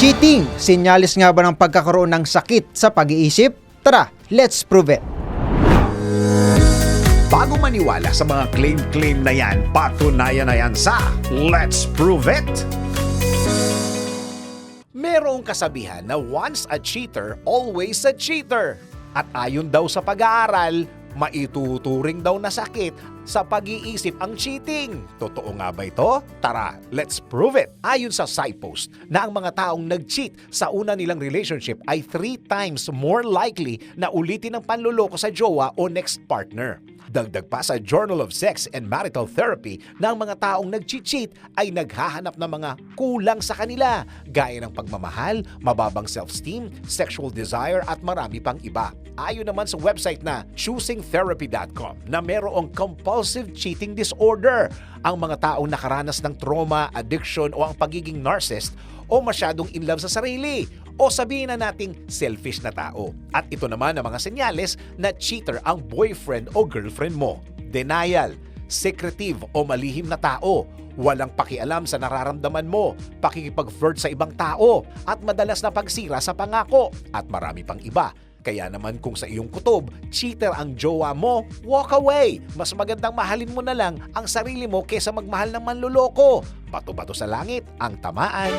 Cheating, sinyalis nga ba ng pagkakaroon ng sakit sa pag-iisip? Tara, let's prove it. Bago maniwala sa mga claim-claim na yan, patunayan na yan sa Let's Prove It! Merong kasabihan na once a cheater, always a cheater. At ayon daw sa pag-aaral, maituturing daw na sakit sa pag-iisip ang cheating. Totoo nga ba ito? Tara, let's prove it. Ayon sa SciPost na ang mga taong nag-cheat sa una nilang relationship ay three times more likely na ulitin ang panluloko sa jowa o next partner. Dagdag pa sa Journal of Sex and Marital Therapy na ang mga taong nag-cheat ay naghahanap ng mga kulang sa kanila gaya ng pagmamahal, mababang self-esteem, sexual desire at marami pang iba. Ayon naman sa website na choosingtherapy.com na merong compulsive cheating disorder ang mga taong nakaranas ng trauma, addiction o ang pagiging narcissist o masyadong in love sa sarili o sabihin na nating selfish na tao. At ito naman ang mga senyales na cheater ang boyfriend o girlfriend mo. Denial, secretive o malihim na tao, walang pakialam sa nararamdaman mo, pakikipag-flirt sa ibang tao, at madalas na pagsira sa pangako, at marami pang iba. Kaya naman kung sa iyong kutob, cheater ang jowa mo, walk away. Mas magandang mahalin mo na lang ang sarili mo kaysa magmahal ng manluloko. Bato-bato sa langit ang tamaan